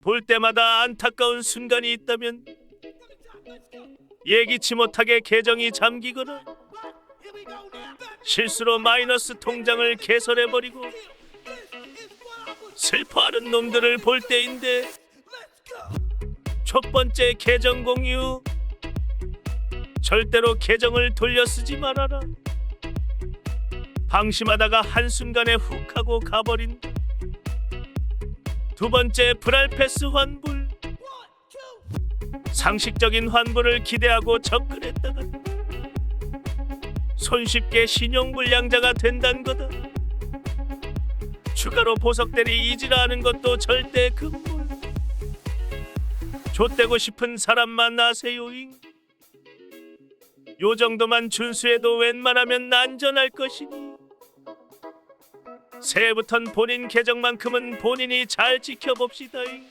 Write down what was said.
볼 때마다 안타까운 순간이 있다면 예기치 못하게 계정이 잠기거나 실수로 마이너스 통장을 개설해버리고 슬퍼하는 놈들을 볼 때인데 첫 번째 계정 공유 절대로 계정을 돌려 쓰지 말아라. 방심하다가 한순간에 훅 하고 가버린다 두 번째 브랄패스 환불. 상식적인 환불을 기대하고 접근했다가 손쉽게 신용 불량자가 된다는 거다. 추가로 보석 대리 이지라는 것도 절대 금물. 좆되고 싶은 사람만 아세요잉? 요 정도만 준수해도 웬만하면 안전할 것이니 새해부턴 본인 계정만큼은 본인이 잘 지켜봅시다 잉